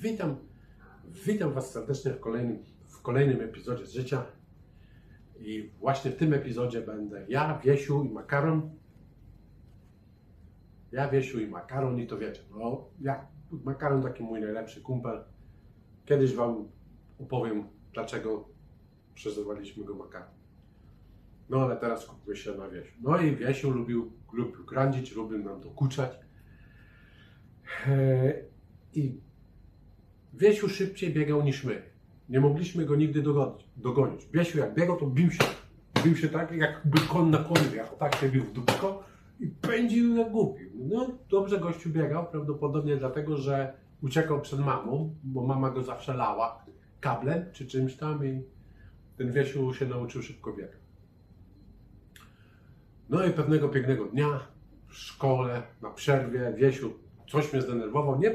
Witam, witam Was serdecznie w kolejnym, w kolejnym epizodzie z życia. I właśnie w tym epizodzie będę ja, Wiesiu i Makaron. Ja, Wiesiu i Makaron i to wiecie, no ja, Makaron taki mój najlepszy kumpel. Kiedyś Wam opowiem, dlaczego przezywaliśmy go Makaron. No ale teraz skupię się na Wiesiu. No i Wiesiu lubił, lubił grądzić, lubił nam dokuczać. Eee, I Wiesiu szybciej biegał niż my. Nie mogliśmy go nigdy dogonić. dogonić. Wiesiu jak biegał, to bił się. Bił się tak, jakby kon na koniu jechał. Tak się bił w dupsko i pędził jak głupi. No dobrze gościu biegał, prawdopodobnie dlatego, że uciekał przed mamą, bo mama go zawsze lała kablem czy czymś tam i ten Wiesiu się nauczył szybko biegać. No i pewnego pięknego dnia w szkole, na przerwie, Wiesiu coś mnie zdenerwował. Nie,